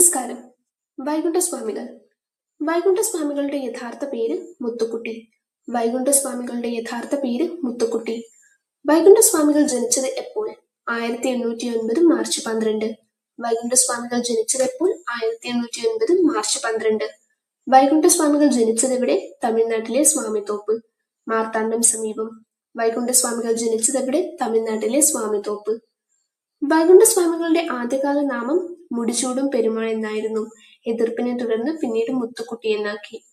നമസ്കാരം. വൈകുണ്ഠസ്വാമികൾ. വൈകുണ്ഠസ്വാമികളുടെ യഥാർത്ഥ പേര് മുത്തുക്കുട്ടി. വൈകുണ്ഠസ്വാമികളുടെ യഥാർത്ഥ പേര് മുത്തുക്കുട്ടി. വൈകുണ്ഠസ്വാമികൾ ജനിച്ചത് എപ്പോൾ? ആയിരത്തി എണ്ണൂറ്റി ഒൻപത് മാർച്ച് പന്ത്രണ്ട്. വൈകുണ്ഠസ്വാമികൾ ജനിച്ചത് എപ്പോൾ? ആയിരത്തി എണ്ണൂറ്റി ഒൻപത് മാർച്ച് പന്ത്രണ്ട്. വൈകുണ്ഠസ്വാമികൾ ജനിച്ചത് എവിടെ? തമിഴ്നാട്ടിലെ സ്വാമിത്തോപ്പ്. മാർത്താണ്ഡം സമീപം. വൈകുണ്ഠസ്വാമികൾ ജനിച്ചത് എവിടെ? തമിഴ്നാട്ടിലെ സ്വാമിത്തോപ്പ്. വൈകുണ്ഠസ്വാമികളുടെ ആദ്യകാല നാമം മുടിചൂടും പെരുമാൾ എന്നായിരുന്നു. എതിർപ്പിനെ തുടർന്ന് പിന്നീട് മുത്തുക്കുട്ടി എന്നാക്കി.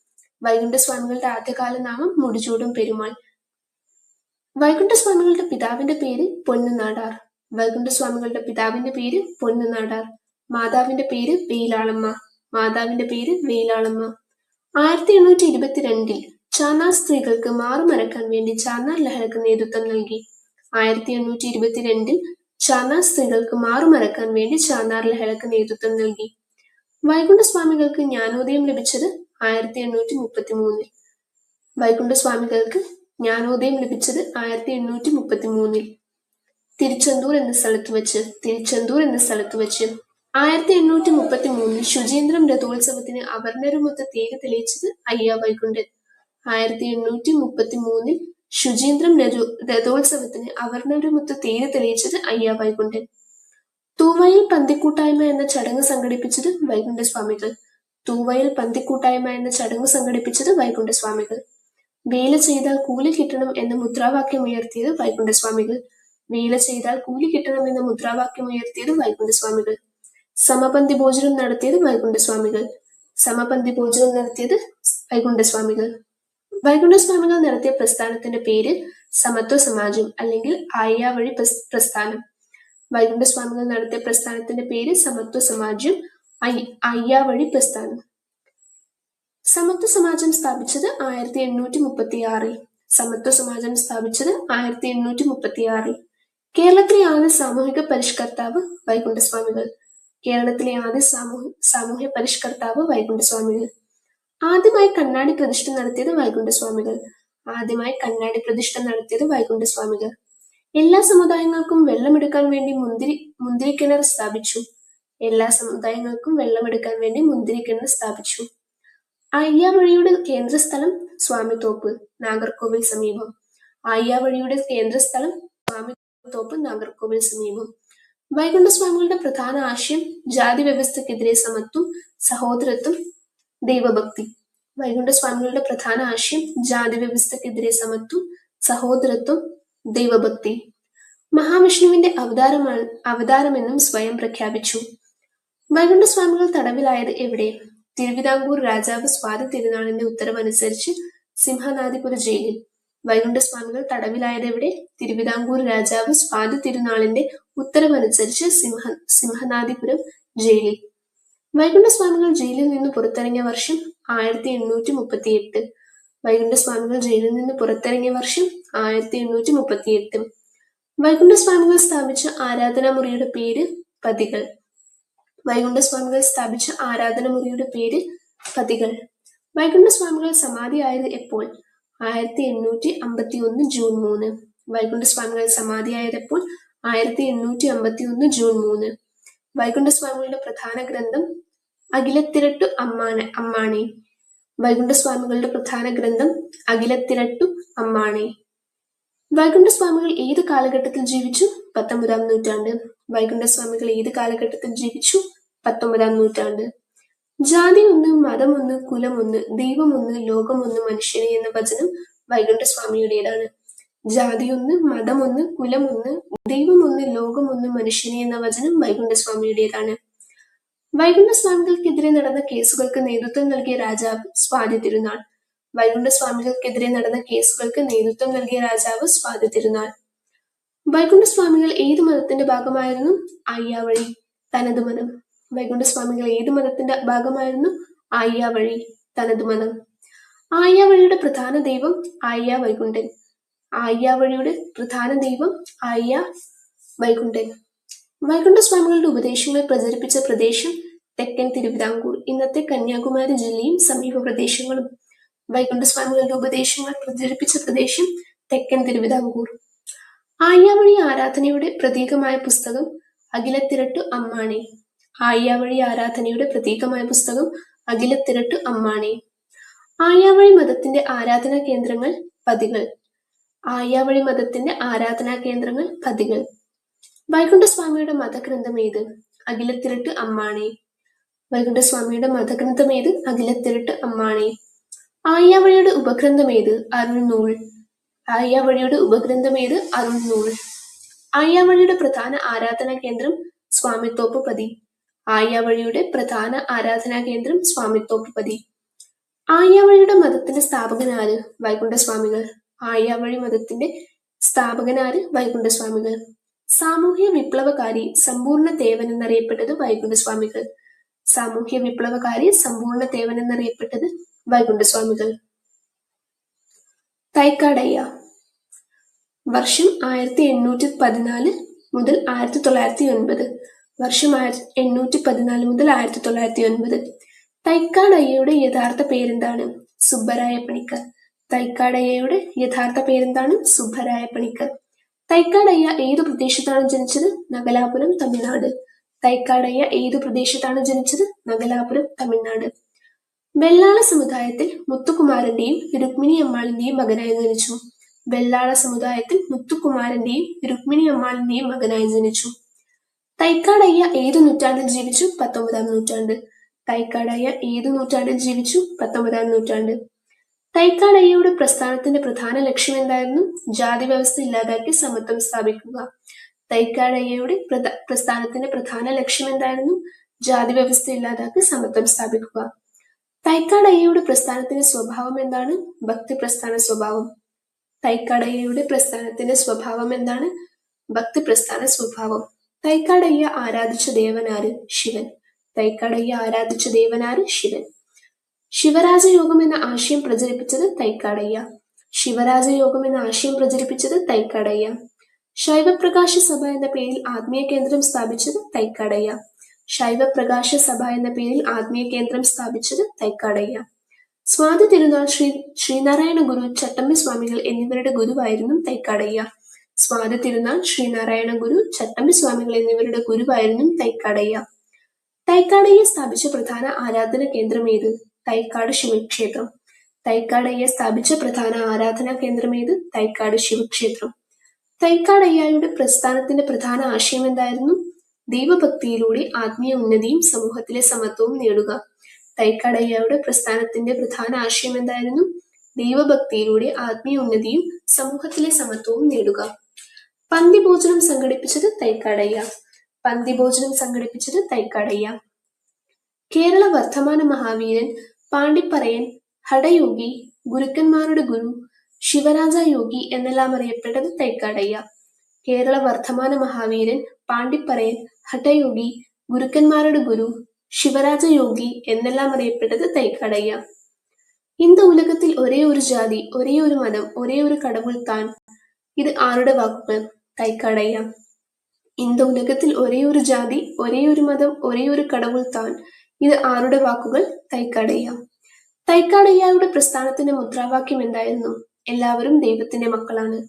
വൈകുണ്ഠസ്വാമികളുടെ ആദ്യകാല നാമം മുടിചൂടും പെരുമാൾ. വൈകുണ്ഠസ്വാമികളുടെ പിതാവിന്റെ പേര് പൊന്നുനാടാർ. വൈകുണ്ഠസ്വാമികളുടെ പിതാവിന്റെ പേര് പൊന്നുനാടാർ. മാതാവിന്റെ പേര് വെയിലാളമ്മ. മാതാവിന്റെ പേര് വെയിലാളമ്മ. ആയിരത്തി എണ്ണൂറ്റി ഇരുപത്തിരണ്ടിൽ ചാനാർ സ്ത്രീകൾക്ക് മാറുമറക്കാൻ വേണ്ടി ചാനാർ ലഹളക്ക് നേതൃത്വം നൽകി. ആയിരത്തി എണ്ണൂറ്റി ഇരുപത്തിരണ്ടിൽ ചാന്നാർ സ്ത്രീകൾക്ക് മാറുമറക്കാൻ വേണ്ടി ചാന്നാർ ലഹളക്ക് നേതൃത്വം നൽകി. വൈകുണ്ഠസ്വാമികൾക്ക് ജ്ഞാനോദയം ലഭിച്ചത് ആയിരത്തി എണ്ണൂറ്റി മുപ്പത്തി മൂന്നിൽ വൈകുണ്ഠസ്വാമികൾക്ക് ജ്ഞാനോദയം ലഭിച്ചത് ആയിരത്തി എണ്ണൂറ്റി മുപ്പത്തി മൂന്നിൽ തിരുച്ചെന്തൂർ എന്ന സ്ഥലത്ത് വെച്ച് തിരുച്ചെന്തൂർ എന്ന സ്ഥലത്ത് വെച്ച് ആയിരത്തി എണ്ണൂറ്റി മുപ്പത്തി മൂന്നിൽ ശുചീന്ദ്രം രഥോത്സവത്തിന് അവർണരുമൊത്ത് തേര് തെളിയിച്ചത് അയ്യ വൈകുണ്ഠൻ. ആയിരത്തി എണ്ണൂറ്റി മുപ്പത്തി മൂന്നിൽ ശുചീന്ദ്രം രഥോ- രഥോത്സവത്തിന് അവർണരുമൊത്ത് തേര് തെളിയിച്ചത് അയ്യാ വൈകുണ്ഠൻ തൂവയിൽ പന്തിക്കൂട്ടായ്മ എന്ന ചടങ്ങ് സംഘടിപ്പിച്ചത് വൈകുണ്ഠസ്വാമികൾ. തൂവയിൽ പന്തിക്കൂട്ടായ്മ എന്ന ചടങ്ങ് സംഘടിപ്പിച്ചത് വൈകുണ്ഠസ്വാമികൾ. വേല ചെയ്താൽ കൂലി കിട്ടണം എന്ന മുദ്രാവാക്യം ഉയർത്തിയത് വൈകുണ്ഠസ്വാമികൾ. വേല ചെയ്താൽ കൂലി കിട്ടണം എന്ന മുദ്രാവാക്യം ഉയർത്തിയത് വൈകുണ്ഠസ്വാമികൾ. സമപന്തി ഭോജനം നടത്തിയത് വൈകുണ്ഠസ്വാമികൾ. സമപന്തി ഭോജനം നടത്തിയത് വൈകുണ്ഠസ്വാമികൾ. വൈകുണ്ഠസ്വാമികൾ നടത്തിയ പ്രസ്ഥാനത്തിന്റെ പേര് സമത്വ സമാജം അല്ലെങ്കിൽ ആയ്യാവഴി വഴി പ്രസ്ഥാനം. വൈകുണ്ഠസ്വാമികൾ നടത്തിയ പ്രസ്ഥാനത്തിന്റെ പേര് സമത്വ സമാജം അയ്യ വഴി പ്രസ്ഥാനം. സമത്വ സമാജം സ്ഥാപിച്ചത് ആയിരത്തി എണ്ണൂറ്റി മുപ്പത്തി ആറിൽ സമത്വ സമാജം സ്ഥാപിച്ചത് ആയിരത്തി എണ്ണൂറ്റി മുപ്പത്തി ആറിൽ കേരളത്തിലെ ആദ്യ സാമൂഹിക പരിഷ്കർത്താവ് വൈകുണ്ഠസ്വാമികൾ. കേരളത്തിലെ ആദ്യ സാമൂഹ്യ സാമൂഹ്യ പരിഷ്കർത്താവ് വൈകുണ്ഠസ്വാമികൾ. ആദ്യമായി കണ്ണാടി പ്രതിഷ്ഠ നടത്തിയത് വൈകുണ്ഠസ്വാമികൾ. ആദ്യമായി കണ്ണാടി പ്രതിഷ്ഠ നടത്തിയത് വൈകുണ്ഠസ്വാമികൾ. എല്ലാ സമുദായങ്ങൾക്കും വെള്ളമെടുക്കാൻ വേണ്ടി മുന്തിരി കിണർ സ്ഥാപിച്ചു. എല്ലാ സമുദായങ്ങൾക്കും വെള്ളമെടുക്കാൻ വേണ്ടി മുന്തിരിക്കിണർ സ്ഥാപിച്ചു. അയ്യാവഴിയുടെ കേന്ദ്രസ്ഥലം സ്വാമിത്തോപ്പ് നാഗർകോവിൽ സമീപം. അയ്യാവഴിയുടെ കേന്ദ്രസ്ഥലം സ്വാമിത്തോപ്പ് നാഗർകോവിൽ സമീപം. വൈകുണ്ഠസ്വാമികളുടെ പ്രധാന ആശയം ജാതി വ്യവസ്ഥക്കെതിരെ സമത്വം സഹോദരത്വം ദൈവഭക്തി. വൈകുണ്ഠ സ്വാമികളുടെ പ്രധാന ആശയം ജാതി വ്യവസ്ഥക്കെതിരെ സമത്വം സഹോദരത്വം ദൈവഭക്തി. മഹാവിഷ്ണുവിന്റെ അവതാരമാണ് അവതാരമെന്നും സ്വയം പ്രഖ്യാപിച്ചു. വൈകുണ്ഠസ്വാമികൾ തടവിലായത് എവിടെ? തിരുവിതാംകൂർ രാജാവ് സ്വാതി തിരുനാളിന്റെ ഉത്തരവനുസരിച്ച് സിംഹനാദിപുര ജയിലിൽ. വൈകുണ്ഠസ്വാമികൾ തടവിലായത് എവിടെ? തിരുവിതാംകൂർ രാജാവ് സ്വാതി തിരുനാളിന്റെ ഉത്തരവനുസരിച്ച് സിംഹ സിംഹനാദിപുരം ജയിലിൽ. വൈകുണ്ഠസ്വാമികൾ ജയിലിൽ നിന്ന് പുറത്തിറങ്ങിയ വർഷം ആയിരത്തി എണ്ണൂറ്റി മുപ്പത്തി എട്ട് വൈകുണ്ഠസ്വാമികൾ ജയിലിൽ നിന്ന് പുറത്തിറങ്ങിയ വർഷം ആയിരത്തി എണ്ണൂറ്റി മുപ്പത്തി എട്ട് വൈകുണ്ഠസ്വാമികൾ സ്ഥാപിച്ച ആരാധനാമുറിയുടെ പേര് പതികൾ. വൈകുണ്ഠസ്വാമികൾ സ്ഥാപിച്ച ആരാധനമുറിയുടെ പേര് പതികൾ. വൈകുണ്ഠസ്വാമികൾ സമാധിയായത് എപ്പോൾ? ആയിരത്തി എണ്ണൂറ്റി അമ്പത്തി ഒന്ന് ജൂൺ മൂന്ന്. വൈകുണ്ഠസ്വാമികൾ സമാധിയായത് എപ്പോൾ ആയിരത്തി എണ്ണൂറ്റി അമ്പത്തി ഒന്ന് ജൂൺ മൂന്ന്. വൈകുണ്ഠസ്വാമികളുടെ പ്രധാന ഗ്രന്ഥം അഖിലത്തിരട്ടു അമ്മാന അമ്മാണി. വൈകുണ്ഠസ്വാമികളുടെ പ്രധാന ഗ്രന്ഥം അഖിലത്തിരട്ടു അമ്മാണി. വൈകുണ്ഠസ്വാമികൾ ഏത് കാലഘട്ടത്തിൽ ജീവിച്ചു? പത്തൊമ്പതാം നൂറ്റാണ്ട്. വൈകുണ്ഠസ്വാമികൾ ഏത് കാലഘട്ടത്തിൽ ജീവിച്ചു? പത്തൊമ്പതാം നൂറ്റാണ്ട്. ജാതി ഒന്ന് മതമൊന്ന് കുലമൊന്ന് ദൈവമൊന്ന് ലോകമൊന്ന് മനുഷ്യനെ എന്ന വചനം വൈകുണ്ഠസ്വാമിയുടേതാണ് ജാതിയൊന്ന് മതമൊന്ന് കുലമൊന്ന് ദൈവമൊന്ന് ലോകമൊന്ന് മനുഷ്യനെ എന്ന വചനം വൈകുണ്ഠസ്വാമിയുടേതാണ്. വൈകുണ്ഠസ്വാമികൾക്കെതിരെ നടന്ന കേസുകൾക്ക് നേതൃത്വം നൽകിയ രാജാവ് സ്വാതി തിരുനാൾ വൈകുണ്ഠസ്വാമികൾക്കെതിരെ നടന്ന കേസുകൾക്ക് നേതൃത്വം നൽകിയ രാജാവ് സ്വാതി തിരുനാൾ വൈകുണ്ഠസ്വാമികൾ ഏത് മതത്തിന്റെ ഭാഗമായിരുന്നു? അയ്യാവഴി തനത് മതം. വൈകുണ്ഠസ്വാമികൾ ഏത് മതത്തിന്റെ ഭാഗമായിരുന്നു? അയ്യാവഴി തനത് മതം. ആയ്യാവഴിയുടെ പ്രധാന ദൈവം ആയ്യ വൈകുണ്ഠൻ ആയ്യാവഴിയുടെ പ്രധാന ദൈവം ആയ്യ വൈകുണ്ഠൻ. വൈകുണ്ഠ സ്വാമികളുടെ ഉപദേശങ്ങൾ പ്രചരിപ്പിച്ച പ്രദേശം തെക്കൻ തിരുവിതാംകൂർ. ഇന്നത്തെ കന്യാകുമാരി ജില്ലയും സമീപ പ്രദേശങ്ങളും. വൈകുണ്ഠസ്വാമികളുടെ ഉപദേശങ്ങൾ പ്രചരിപ്പിച്ച പ്രദേശം തെക്കൻ തിരുവിതാംകൂർ. ആയ്യാവഴി ആരാധനയുടെ പ്രതീകമായ പുസ്തകം അഖിലത്തിരട്ടു അമ്മാണി. ആയ്യാവഴി ആരാധനയുടെ പ്രതീകമായ പുസ്തകം അഖിലത്തിരട്ടു അമ്മാണി. ആയ്യാവഴി മതത്തിന്റെ ആരാധനാ കേന്ദ്രങ്ങൾ പതികൾ. ആയ്യാവഴി മതത്തിന്റെ ആരാധനാ കേന്ദ്രങ്ങൾ കഥകൾ. വൈകുണ്ഠസ്വാമിയുടെ മതഗ്രന്ഥം ഏത്? അഖിലത്തിരട്ട് അമ്മാണി. വൈകുണ്ഠസ്വാമിയുടെ മതഗ്രന്ഥം ഏത്? അഖിലത്തിരട്ട് അമ്മാണി. ആയ്യാവഴിയുടെ ഉപഗ്രന്ഥം ഏത്? അരുൾനൂൾ ആയ്യാവഴിയുടെ ഉപഗ്രന്ഥം ഏത്? അരുൾനൂൾ ആയ്യാവഴിയുടെ പ്രധാന ആരാധനാ കേന്ദ്രം സ്വാമിത്തോപ്പ് പതി ആയ്യാവഴിയുടെ പ്രധാന ആരാധനാ കേന്ദ്രം സ്വാമിത്തോപ്പ് പതി ആയ്യാവഴിയുടെ മതത്തിന്റെ സ്ഥാപകനാര് വൈകുണ്ഠസ്വാമികൾ. ആയ്യാവഴി മതത്തിന്റെ സ്ഥാപകനാര് വൈകുണ്ഠസ്വാമികൾ. സാമൂഹ്യ വിപ്ലവകാരി സമ്പൂർണ തേവൻ എന്നറിയപ്പെട്ടത് വൈകുണ്ഠസ്വാമികൾ. സാമൂഹ്യ വിപ്ലവകാരി സമ്പൂർണ തേവൻ എന്നറിയപ്പെട്ടത് വൈകുണ്ഠസ്വാമികൾ. തൈക്കാടയ്യ. വർഷം ആയിരത്തി എണ്ണൂറ്റി പതിനാല് മുതൽ ആയിരത്തി തൊള്ളായിരത്തി ഒൻപത് വർഷം ആയിരത്തി എണ്ണൂറ്റി പതിനാല് മുതൽ ആയിരത്തി തൊള്ളായിരത്തി ഒൻപത് തൈക്കാടയ്യയുടെ യഥാർത്ഥ പേരെന്താണ്? സുബ്ബരായ പണിക്കർ തൈക്കാടയ്യയുടെ യഥാർത്ഥ പേരെന്താണ്? സുബ്ബരായ പണിക്കർ തൈക്കാടയ്യ ഏതു പ്രദേശത്താണ് ജനിച്ചത്? നഗലാപുരം തമിഴ്നാട്. തൈക്കാടയ്യ ഏതു പ്രദേശത്താണ് ജനിച്ചത്? നഗലാപുരം തമിഴ്നാട്. വെള്ളാള സമുദായത്തിൽ മുത്തുകുമാരന്റെയും രുക്മിണി അമ്മാളിന്റെയും മകനായി ജനിച്ചു. വെള്ളാള സമുദായത്തിൽ മുത്തുകുമാരന്റെയും രുക്മിണി അമ്മാളിന്റെയും മകനായി ജനിച്ചു. തൈക്കാടയ്യ ഏതു നൂറ്റാണ്ടിൽ ജീവിച്ചു? പത്തൊമ്പതാം നൂറ്റാണ്ട്. തൈക്കാടയ്യ ഏതു നൂറ്റാണ്ടിൽ ജീവിച്ചു? പത്തൊമ്പതാം നൂറ്റാണ്ട്. തൈക്കാടയ്യയുടെ പ്രസ്ഥാനത്തിന്റെ പ്രധാന ലക്ഷ്യം എന്തായിരുന്നു ജാതി വ്യവസ്ഥ ഇല്ലാതാക്കി സമത്വം സ്ഥാപിക്കുക. തൈക്കാടയ്യയുടെ പ്രധ- പ്രസ്ഥാനത്തിന്റെ പ്രധാന ലക്ഷ്യം എന്തായിരുന്നു ജാതി വ്യവസ്ഥ ഇല്ലാതാക്കി സമത്വം സ്ഥാപിക്കുക. തൈക്കാടയ്യയുടെ പ്രസ്ഥാനത്തിന്റെ സ്വഭാവം എന്താണ്? ഭക്തി പ്രസ്ഥാന സ്വഭാവം. തൈക്കാടയ്യയുടെ പ്രസ്ഥാനത്തിന്റെ സ്വഭാവം എന്താണ്? ഭക്തി പ്രസ്ഥാന സ്വഭാവം. തൈക്കാടയ്യ ആരാധിച്ച ദേവനാര്? ശിവൻ. തൈക്കാടയ്യ ആരാധിച്ച ദേവനാര്? ശിവൻ. ശിവരാജയോഗം എന്ന ആശയം പ്രചരിപ്പിച്ചത് തൈക്കാടയ്യ. ശിവരാജയോഗം എന്ന ആശയം പ്രചരിപ്പിച്ചത് തൈക്കാടയ്യ. ശൈവപ്രകാശ സഭ എന്ന പേരിൽ ആത്മീയ കേന്ദ്രം സ്ഥാപിച്ചത് തൈക്കാടയ്യ. ശൈവപ്രകാശ സഭ എന്ന പേരിൽ ആത്മീയ കേന്ദ്രം സ്ഥാപിച്ചത് തൈക്കാടയ്യ. സ്വാതി തിരുനാൾ ശ്രീ ശ്രീനാരായണ ഗുരു ചട്ടമ്പി സ്വാമികൾ എന്നിവരുടെ ഗുരുവായിരുന്നു തൈക്കാടയ്യ. സ്വാതി തിരുനാൾ ശ്രീനാരായണ ഗുരു ചട്ടമ്പി സ്വാമികൾ എന്നിവരുടെ ഗുരുവായിരുന്നു തൈക്കാടയ്യ. തൈക്കാടയ്യ സ്ഥാപിച്ച പ്രധാന ആരാധന കേന്ദ്രം ഏത്? തൈക്കാട് ശിവക്ഷേത്രം. തൈക്കാടയ്യ സ്ഥാപിച്ച പ്രധാന ആരാധനാ കേന്ദ്രം ഏത്? തൈക്കാട് ശിവക്ഷേത്രം. തൈക്കാടയ്യയുടെ പ്രസ്ഥാനത്തിന്റെ പ്രധാന ആശയം എന്തായിരുന്നു? ദൈവഭക്തിയിലൂടെ ആത്മീയ ഉന്നതിയും സമൂഹത്തിലെ സമത്വവും നേടുക. തൈക്കാടയ്യയുടെ പ്രസ്ഥാനത്തിന്റെ പ്രധാന ആശയം എന്തായിരുന്നു? ദൈവഭക്തിയിലൂടെ ആത്മീയ ഉന്നതിയും സമൂഹത്തിലെ സമത്വവും നേടുക. പന്തിഭോജനം സംഘടിപ്പിച്ചത് തൈക്കാടയ്യ. പന്തിഭോജനം സംഘടിപ്പിച്ചത് തൈക്കാടയ്യ. കേരള വർദ്ധമാന മഹാവീരൻ പാണ്ടിപ്പറയൻ ഹഠയോഗി ഗുരുക്കന്മാരുടെ ഗുരു ശിവരാജ യോഗി എന്നെല്ലാം അറിയപ്പെട്ടത് തൈക്കാടയ്യ. കേരള വർദ്ധമാന മഹാവീരൻ പാണ്ടിപ്പറയൻ ഹഠയോഗി ഗുരുക്കന്മാരുടെ ഗുരു ശിവരാജ യോഗി എന്നെല്ലാം അറിയപ്പെട്ടത് തൈക്കാടയ്യ. ഇന്ന് ഉലകത്തിൽ ഒരേ ഒരു ജാതി ഒരേ ഒരു മതം ഒരേ ഒരു കടവുൾ താൻ. ഇത് ആരുടെ വാക്കുകൾ? തൈക്കാടയ്യ. ഇന്ന് ഉലകത്തിൽ ഒരേ ഒരു ജാതി ഒരേ ഒരു മതം ഒരേ ഒരു കടവുൾ താൻ. ഇത് ആരുടെ വാക്കുകൾ? തൈക്കാടയ്യ. തൈക്കാടയ്യയുടെ പ്രസ്ഥാനത്തിന്റെ മുദ്രാവാക്യം എന്തായിരുന്നു? എല്ലാവരും ദൈവത്തിന്റെ മക്കളാണ്.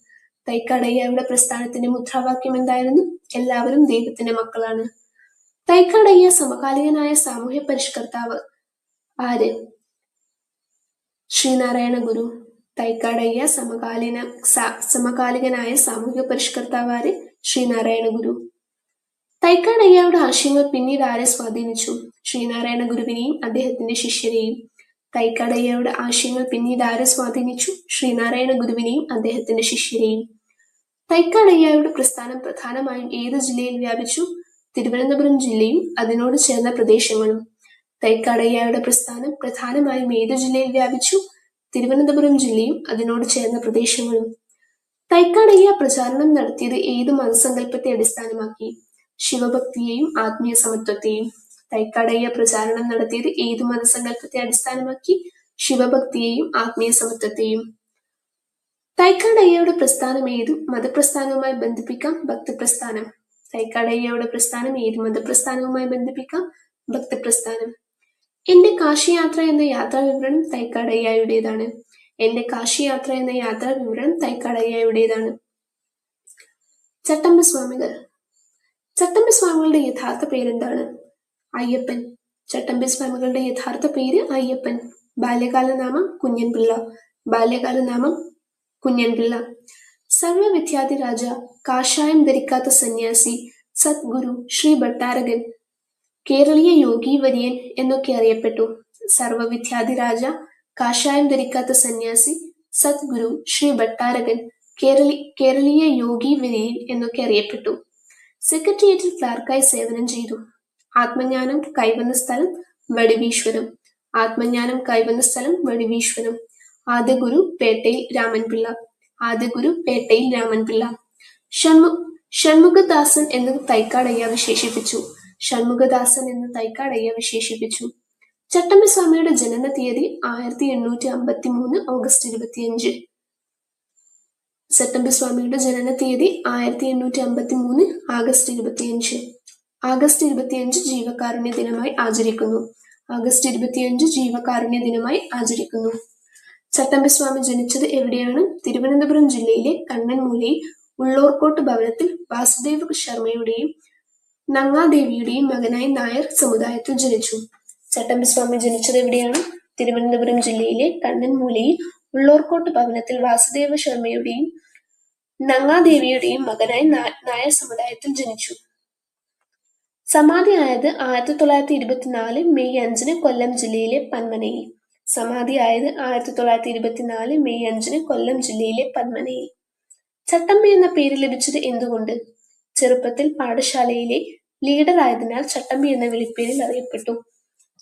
തൈക്കാടയ്യയുടെ പ്രസ്ഥാനത്തിന്റെ മുദ്രാവാക്യം എന്തായിരുന്നു? എല്ലാവരും ദൈവത്തിന്റെ മക്കളാണ്. തൈക്കാടയ്യ സമകാലികനായ സാമൂഹ്യ പരിഷ്കർത്താവ് ആര്? ശ്രീനാരായണ ഗുരു. തൈക്കാടയ്യ സമകാലീന സമകാലികനായ സാമൂഹ്യ പരിഷ്കർത്താവ് ആര്? ശ്രീനാരായണ ഗുരു. തൈക്കാടയ്യയുടെ ആശയങ്ങൾ പിന്നീട് ആരെ സ്വാധീനിച്ചു? ശ്രീനാരായണ ഗുരുവിനെയും അദ്ദേഹത്തിന്റെ ശിഷ്യരെയും. തൈക്കാടയ്യയുടെ ആശയങ്ങൾ പിന്നീട് ആരെ സ്വാധീനിച്ചു? ശ്രീനാരായണ ഗുരുവിനെയും അദ്ദേഹത്തിന്റെ ശിഷ്യരെയും. തൈക്കാടയ്യയുടെ പ്രസ്ഥാനം പ്രധാനമായും ഏത് ജില്ലയിൽ വ്യാപിച്ചു? തിരുവനന്തപുരം ജില്ലയും അതിനോട് ചേർന്ന പ്രദേശങ്ങളും. തൈക്കാടയ്യയുടെ പ്രസ്ഥാനം പ്രധാനമായും ഏത് ജില്ലയിൽ വ്യാപിച്ചു? തിരുവനന്തപുരം ജില്ലയും അതിനോട് ചേർന്ന പ്രദേശങ്ങളും. തൈക്കാടയ്യ പ്രചാരണം നടത്തിയത് ഏത് മതസങ്കല്പത്തെ അടിസ്ഥാനമാക്കി? ശിവഭക്തിയെയും ആത്മീയ സമത്വത്തെയും തൈക്കാടയ്യ പ്രചാരണം നടത്തിയത് ഏത് മതസങ്കല്പത്തെ അടിസ്ഥാനമാക്കി? ശിവഭക്തിയെയും ആത്മീയ സമത്വത്തെയും. തൈക്കാടയ്യയുടെ പ്രസ്ഥാനം ഏത്? മതപ്രസ്ഥാനവുമായി ബന്ധിപ്പിക്കാം ഭക്തപ്രസ്ഥാനം. തൈക്കാടയ്യയുടെ പ്രസ്ഥാനം ഏത്? മതപ്രസ്ഥാനവുമായി ബന്ധിപ്പിക്കാം ഭക്തപ്രസ്ഥാനം. എന്റെ കാശി യാത്ര എന്ന യാത്രാ വിവരണം തൈക്കാടയ്യയുടേതാണ് എന്റെ കാശി യാത്ര എന്ന യാത്രാ വിവരണം തൈക്കാടയ്യയുടേതാണ് ചട്ടമ്പ സ്വാമികൾ ചട്ടമ്പി സ്വാമികളുടെ യഥാർത്ഥ പേരെന്താണ്? അയ്യപ്പൻ. ചട്ടമ്പി സ്വാമികളുടെ യഥാർത്ഥ പേര് അയ്യപ്പൻ. ബാല്യകാല നാമം കുഞ്ഞൻപിള്ള. ബാല്യകാല നാമം കുഞ്ഞൻപിള്ള. സർവവിദ്യാധിരാജ കാഷായം ധരിക്കാത്ത സന്യാസി സദ്ഗുരു ശ്രീ ഭട്ടാരകൻ കേരളീയ യോഗി വര്യൻ എന്നൊക്കെ അറിയപ്പെട്ടു. സർവവിദ്യാധിരാജ കാഷായം ധരിക്കാത്ത സന്യാസി സദ്ഗുരു ശ്രീ ഭട്ടാരകൻ കേരളി കേരളീയ യോഗി വര്യൻ എന്നൊക്കെ അറിയപ്പെട്ടു. സെക്രട്ടേറിയറ്റിൽ ക്ലാർക്കായി സേവനം ചെയ്തു. ആത്മജ്ഞാനം കൈവന്ന സ്ഥലം വടിവീശ്വരം. ആത്മജ്ഞാനം കൈവന്ന സ്ഥലം വടിവീശ്വരം. ആദ്യ ഗുരു പേട്ടയിൽ രാമൻപിള്ള. ആദ്യ ഗുരു പേട്ടയിൽ രാമൻപിള്ള. ഷൺമു ഷൺമുഖദാസൻ എന്ന് തൈക്കാടയ്യ വിശേഷിപ്പിച്ചു ഷൺമുഖദാസൻ എന്ന് തൈക്കാടയ്യ വിശേഷിപ്പിച്ചു ചട്ടമ്പസ്വാമിയുടെ ജനന തീയതി ആയിരത്തി എണ്ണൂറ്റി അമ്പത്തി മൂന്ന് ഓഗസ്റ്റ് ഇരുപത്തിയഞ്ച്. ചട്ടമ്പി സ്വാമിയുടെ ജനന തീയതി ആയിരത്തി എണ്ണൂറ്റി അമ്പത്തി മൂന്ന് ആഗസ്റ്റ് ഇരുപത്തിയഞ്ച്. ആഗസ്റ്റ് ഇരുപത്തിയഞ്ച് ജീവകാരുണ്യ ദിനമായി ആചരിക്കുന്നു. ആഗസ്റ്റ് ഇരുപത്തിയഞ്ച് ജീവകാരുണ്യ ദിനമായി ആചരിക്കുന്നു. ചട്ടമ്പി സ്വാമി ജനിച്ചത് എവിടെയാണ്? തിരുവനന്തപുരം ജില്ലയിലെ കണ്ണൻമൂലയിൽ ഉള്ളോർക്കോട്ട് ഭവനത്തിൽ വാസുദേവ ശർമ്മയുടെയും നങ്ങാദേവിയുടെയും മകനായി നായർ സമുദായത്തിൽ ജനിച്ചു. ചട്ടമ്പി സ്വാമി ജനിച്ചത് എവിടെയാണ്? തിരുവനന്തപുരം ജില്ലയിലെ കണ്ണൻമൂലയിൽ ഉള്ളോർക്കോട്ട് ഭവനത്തിൽ വാസുദേവ ശർമ്മയുടെയും നങ്ങാദേവിയുടെയും മകനായി നായർ സമുദായത്തിൽ ജനിച്ചു. സമാധിയായത് ആയിരത്തി തൊള്ളായിരത്തി ഇരുപത്തിനാല് മെയ് അഞ്ചിന് കൊല്ലം ജില്ലയിലെ പന്മനയിൽ. സമാധിയായത് ആയിരത്തി തൊള്ളായിരത്തി ഇരുപത്തിനാല് മെയ് അഞ്ചിന് കൊല്ലം ജില്ലയിലെ പന്മനയിൽ. ചട്ടമ്മ എന്ന പേര് ലഭിച്ചത് എന്തുകൊണ്ട്? ചെറുപ്പത്തിൽ പാഠശാലയിലെ ലീഡർ ആയതിനാൽ ചട്ടമ്പി എന്ന വിളിപ്പേരിൽ അറിയപ്പെട്ടു.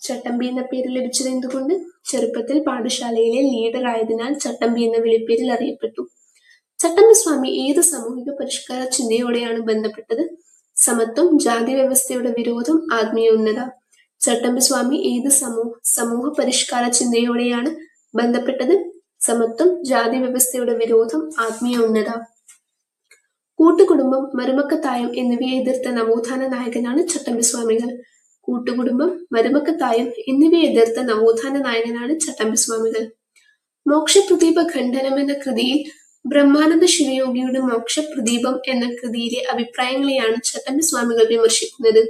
ചട്ടമ്പി എന്ന പേര് ലഭിച്ചത് എന്തുകൊണ്ട്? ചെറുപ്പത്തിൽ പാഠശാലയിലെ ലീഡർ ആയതിനാൽ ചട്ടമ്പി എന്ന വിളിപ്പേരിൽ അറിയപ്പെട്ടു. ചട്ടമ്പി സ്വാമി ഏത് സാമൂഹിക പരിഷ്കാര ചിന്തയോടെയാണ് ബന്ധപ്പെട്ടത്? സമത്വം ജാതി വ്യവസ്ഥയുടെ വിരോധം ആത്മീയ ഉന്നത. ചട്ടമ്പി സ്വാമി ഏത് സമൂഹ സമൂഹ പരിഷ്കാര ചിന്തയോടെയാണ് ബന്ധപ്പെട്ടത്? സമത്വം ജാതി വ്യവസ്ഥയുടെ വിരോധം ആത്മീയ ഉന്നത. കൂട്ടുകുടുംബം മരുമക്കത്തായം എന്നിവയെ എതിർത്ത നവോത്ഥാന നായകനാണ് ചട്ടമ്പി സ്വാമികൾ. കൂട്ടുകുടുംബം മരുമക്കത്തായം എന്നിവയെ എതിർത്ത നവോത്ഥാന നായകനാണ് ചട്ടമ്പി സ്വാമികൾ മോക്ഷപ്രദീപ ഖണ്ഡനം എന്ന കൃതിയിൽ ബ്രഹ്മാനന്ദ ശിവയോഗിയുടെ മോക്ഷപ്രദീപം എന്ന കൃതിയിലെ അഭിപ്രായങ്ങളെയാണ് ചട്ടമ്പി സ്വാമികൾ വിമർശിക്കുന്നത്.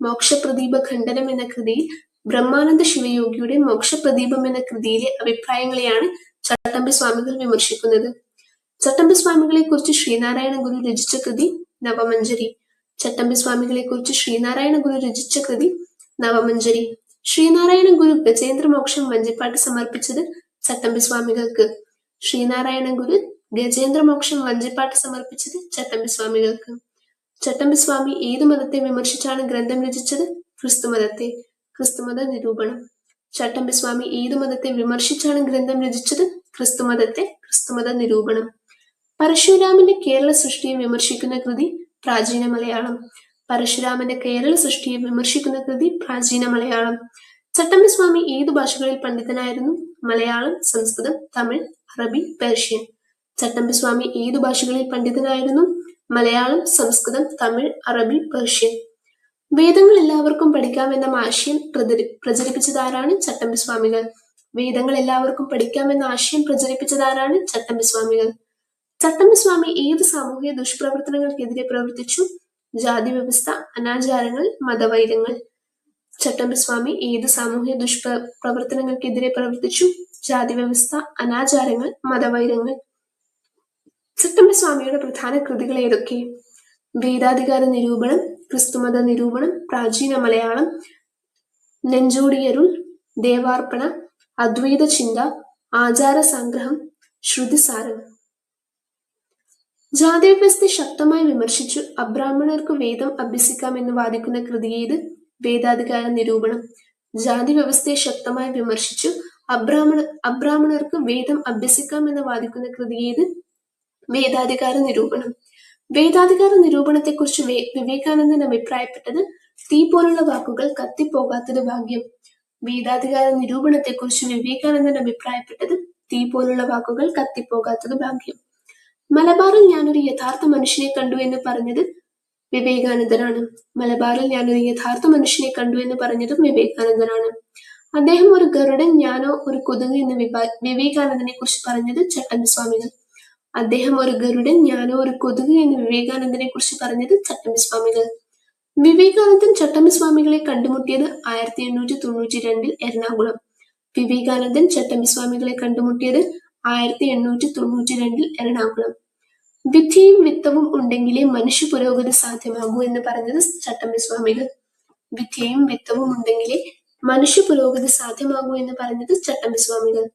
മോക്ഷപ്രദീപ ഖണ്ഡനം എന്ന കൃതിയിൽ ബ്രഹ്മാനന്ദ ശിവയോഗിയുടെ മോക്ഷപ്രദീപം എന്ന കൃതിയിലെ അഭിപ്രായങ്ങളെയാണ് ചട്ടമ്പി സ്വാമികൾ വിമർശിക്കുന്നത്. ചട്ടമ്പി സ്വാമികളെ കുറിച്ച് ശ്രീനാരായണ ഗുരു രചിച്ച കൃതി നവമഞ്ജരി. ചട്ടമ്പി സ്വാമികളെ കുറിച്ച് ശ്രീനാരായണ ഗുരു രചിച്ച കൃതി നവമഞ്ജരി. ശ്രീനാരായണ ഗുരു ഗജേന്ദ്രമോക്ഷം വഞ്ചിപ്പാട്ട് സമർപ്പിച്ചത് ചട്ടമ്പി സ്വാമികൾക്ക് ശ്രീനാരായണ ഗുരു ഗജേന്ദ്രമോക്ഷം വഞ്ചിപ്പാട്ട് സമർപ്പിച്ചത് ചട്ടമ്പി സ്വാമികൾക്ക് ചട്ടമ്പി സ്വാമി ഏതു മതത്തെ വിമർശിച്ചാണ് ഗ്രന്ഥം രചിച്ചത്? ക്രിസ്തുമതത്തെ. ക്രിസ്തുമത നിരൂപണം. ചട്ടമ്പി സ്വാമി ഏതു മതത്തെ വിമർശിച്ചാണ് ഗ്രന്ഥം രചിച്ചത്? ക്രിസ്തുമതത്തെ ക്രിസ്തുമത നിരൂപണം. പരശുരാമന്റെ കേരള സൃഷ്ടിയെ വിമർശിക്കുന്ന കൃതി പ്രാചീന മലയാളം. പരശുരാമന്റെ കേരള സൃഷ്ടിയെ വിമർശിക്കുന്ന കൃതി പ്രാചീന മലയാളം. ചട്ടമ്പിസ്വാമി ഏതു ഭാഷകളിൽ പണ്ഡിതനായിരുന്നു? മലയാളം സംസ്കൃതം തമിഴ് അറബി പേർഷ്യൻ. ചട്ടമ്പിസ്വാമി ഏതു ഭാഷകളിൽ പണ്ഡിതനായിരുന്നു? മലയാളം സംസ്കൃതം തമിഴ് അറബി പേർഷ്യൻ. വേദങ്ങൾ എല്ലാവർക്കും പഠിക്കാമെന്ന ആശയം പ്രചരി പ്രചരിപ്പിച്ചതാരാണ് ചട്ടമ്പിസ്വാമികൾ വേദങ്ങൾ എല്ലാവർക്കും പഠിക്കാമെന്ന ആശയം പ്രചരിപ്പിച്ചതാരാണ് ചട്ടമ്പി സ്വാമികൾ ചട്ടമ്പി സ്വാമി ഏത് സാമൂഹിക ദുഷ്പ്രവർത്തനങ്ങൾക്കെതിരെ പ്രവർത്തിച്ചു? ജാതി വ്യവസ്ഥ അനാചാരങ്ങൾ മതവൈരങ്ങൾ ചട്ടമ്പസ്വാമി ഏത് സാമൂഹിക ദുഷ്പ്ര പ്രവർത്തനങ്ങൾക്കെതിരെ പ്രവർത്തിച്ചു? ജാതി വ്യവസ്ഥ അനാചാരങ്ങൾ മതവൈരങ്ങൾ ചട്ടമ്പസ്വാമിയുടെ പ്രധാന കൃതികൾ ഏതൊക്കെ? വേദാധികാര നിരൂപണം ക്രിസ്തുമത നിരൂപണം പ്രാചീന മലയാളം നെഞ്ചോടിയരുൾ ദേവാർപ്പണ അദ്വൈത ചിന്ത ആചാര സംഗ്രഹം ശ്രുതിസാരം. ജാതിവ്യവസ്ഥ ശക്തമായി വിമർശിച്ചു. അബ്രാഹ്മണർക്ക് വേദം അഭ്യസിക്കാമെന്ന് വാദിക്കുന്ന കൃതിയേത് വേദാധികാര നിരൂപണം. ജാതി വ്യവസ്ഥയെ ശക്തമായി വിമർശിച്ചു. അബ്രാഹ്മണ അബ്രാഹ്മണർക്ക് വേദം അഭ്യസിക്കാമെന്ന് വാദിക്കുന്ന കൃതിയേത് വേദാധികാര നിരൂപണം. വേദാധികാര നിരൂപണത്തെക്കുറിച്ച് വിവേകാനന്ദൻ അഭിപ്രായപ്പെട്ടത് തീ പോലുള്ള വാക്കുകൾ കത്തിപ്പോകാത്തത് ഭാഗ്യം. വേദാധികാര നിരൂപണത്തെക്കുറിച്ച് വിവേകാനന്ദൻ അഭിപ്രായപ്പെട്ടത് തീ പോലുള്ള വാക്കുകൾ കത്തിപ്പോകാത്തത് ഭാഗ്യം. മലബാറിൽ ഞാനൊരു യഥാർത്ഥ മനുഷ്യനെ കണ്ടു എന്ന് പറഞ്ഞത് വിവേകാനന്ദനാണ്. മലബാറിൽ ഞാനൊരു യഥാർത്ഥ മനുഷ്യനെ കണ്ടു എന്ന് പറഞ്ഞതും വിവേകാനന്ദനാണ്. അദ്ദേഹം ഒരു ഗരുഡൻ ഞാനോ ഒരു കൊതുക് എന്ന് വിവാ വിവേകാനന്ദനെ കുറിച്ച് പറഞ്ഞത് ചട്ടമ്പിസ്വാമികൾ അദ്ദേഹം ഒരു ഗരുഡൻ ഞാനോ ഒരു കൊതുക് എന്ന് വിവേകാനന്ദനെ കുറിച്ച് പറഞ്ഞത് ചട്ടമ്പിസ്വാമികൾ വിവേകാനന്ദൻ ചട്ടമ്പിസ്വാമികളെ കണ്ടുമുട്ടിയത് ആയിരത്തി എണ്ണൂറ്റി തൊണ്ണൂറ്റി രണ്ടിൽ എറണാകുളം. വിവേകാനന്ദൻ ചട്ടമ്പിസ്വാമികളെ കണ്ടുമുട്ടിയത് ആയിരത്തി എണ്ണൂറ്റി തൊണ്ണൂറ്റി രണ്ടിൽ എറണാകുളം. വിദ്യയും വിത്തവും ഉണ്ടെങ്കിലേ മനുഷ്യ പുരോഗതി സാധ്യമാകൂ എന്ന് പറഞ്ഞത് ചട്ടമ്പിസ്വാമികൾ വിദ്യയും വിത്തവും ഉണ്ടെങ്കിലേ മനുഷ്യ പുരോഗതി സാധ്യമാകൂ എന്ന് പറഞ്ഞത് ചട്ടമ്പിസ്വാമികൾ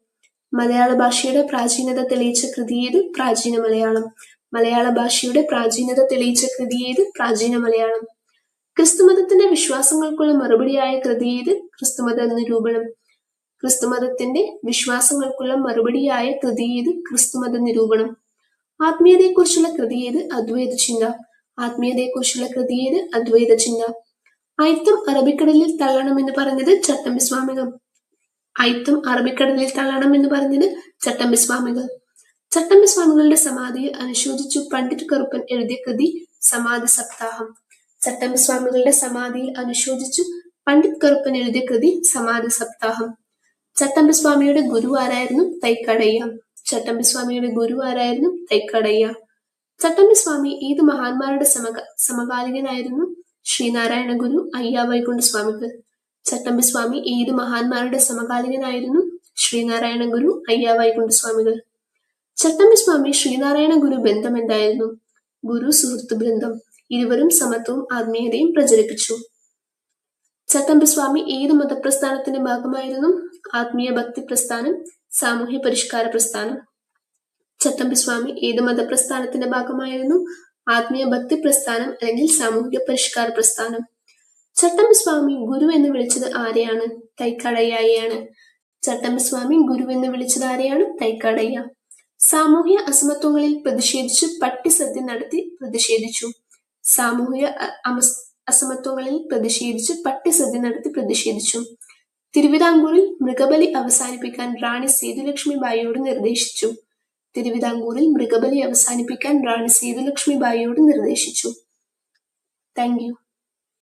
മലയാള ഭാഷയുടെ പ്രാചീനത തെളിയിച്ച കൃതി ഏത്? പ്രാചീന മലയാളം. മലയാള ഭാഷയുടെ പ്രാചീനത തെളിയിച്ച കൃതി ഏത്? പ്രാചീന മലയാളം. ക്രിസ്തുമതത്തിന്റെ വിശ്വാസങ്ങൾക്കുള്ള മറുപടിയായ കൃതി ഏത്? ക്രിസ്തുമത നിരൂപണം. ക്രിസ്തുമതത്തിന്റെ വിശ്വാസങ്ങൾക്കുള്ള മറുപടിയായ കൃതി ഏത്? ക്രിസ്തുമത നിരൂപണം. ആത്മീയതയെക്കുറിച്ചുള്ള കൃതി ഏത്? അദ്വൈത ചിന്ത ആത്മീയതയെക്കുറിച്ചുള്ള കൃതി ഏത്? അദ്വൈത ചിന്ത അയിത്തം അറബിക്കടലിൽ തള്ളണമെന്ന് പറഞ്ഞത് ചട്ടമ്പി സ്വാമികൾ. അയിത്തം അറബിക്കടലിൽ തള്ളണം എന്ന് പറഞ്ഞത് ചട്ടമ്പി സ്വാമികൾ. ചട്ടമ്പി സ്വാമികളുടെ സമാധിയിൽ അനുശോചിച്ചു പണ്ഡിറ്റ് കറുപ്പൻ എഴുതിയ കൃതി സമാധി സപ്താഹം. ചട്ടമ്പി സ്വാമികളുടെ സമാധിയിൽ അനുശോചിച്ചു പണ്ഡിറ്റ് കറുപ്പൻ എഴുതിയ കൃതി സമാധി സപ്താഹം. ചട്ടമ്പി സ്വാമിയുടെ ഗുരു ആരായിരുന്നു? തൈക്കടയ്യ. ചട്ടമ്പി സ്വാമിയുടെ ഗുരു ആരായിരുന്നു തൈക്കടയ്യ. ചട്ടമ്പി സ്വാമി ഏത് മഹാന്മാരുടെ സമക സമകാലികനായിരുന്നു? ശ്രീനാരായണ ഗുരു അയ്യ വൈകുണ്ഠ സ്വാമികൾ ചട്ടമ്പി സ്വാമി ഏത് മഹാന്മാരുടെ സമകാലികനായിരുന്നു? ശ്രീനാരായണ ഗുരു അയ്യ വൈകുണ്ഠ സ്വാമികൾ ചട്ടമ്പി സ്വാമി ശ്രീനാരായണ ഗുരു ബന്ധം എന്തായിരുന്നു? ഗുരു സുഹൃത്ത് ബന്ധം. ഇരുവരും സമത്വവും ആത്മീയതയും പ്രചരിപ്പിച്ചു. ചട്ടമ്പിസ്വാമി ഏത് മതപ്രസ്ഥാനത്തിന്റെ ഭാഗമായിരുന്നു? ആത്മീയ ഭക്തി പ്രസ്ഥാനം സാമൂഹ്യ പരിഷ്കാര പ്രസ്ഥാനം. ചത്തമ്പി സ്വാമി ഏത് മതപ്രസ്ഥാനത്തിന്റെ ഭാഗമായിരുന്നു? ആത്മീയ ഭക്തി പ്രസ്ഥാനം അല്ലെങ്കിൽ സാമൂഹിക പരിഷ്കാര പ്രസ്ഥാനം? ചട്ടമ്പി സ്വാമി ഗുരു എന്ന് വിളിച്ചത് ആരെയാണ്? തൈക്കടയ്യയാണ് ചട്ടമ്പി സ്വാമി ഗുരു എന്ന് വിളിച്ചത് ആരെയാണ്? തൈക്കടയ്യ. സാമൂഹ്യ അസമത്വങ്ങളിൽ പ്രതിഷേധിച്ച് പട്ടിസദ്യ നടത്തി പ്രതിഷേധിച്ചു. സാമൂഹിക അസമത്വങ്ങളിൽ പ്രതിഷേധിച്ച് പട്ടിസദ്യ നടത്തി പ്രതിഷേധിച്ചു. തിരുവിതാംകൂറിൽ മൃഗബലി അവസാനിപ്പിക്കാൻ റാണി സേതുലക്ഷ്മി ബായിയോട് നിർദ്ദേശിച്ചു. തിരുവിതാംകൂറിൽ മൃഗബലി അവസാനിപ്പിക്കാൻ റാണി സേതുലക്ഷ്മി ബായിയോട് നിർദ്ദേശിച്ചു. Thank you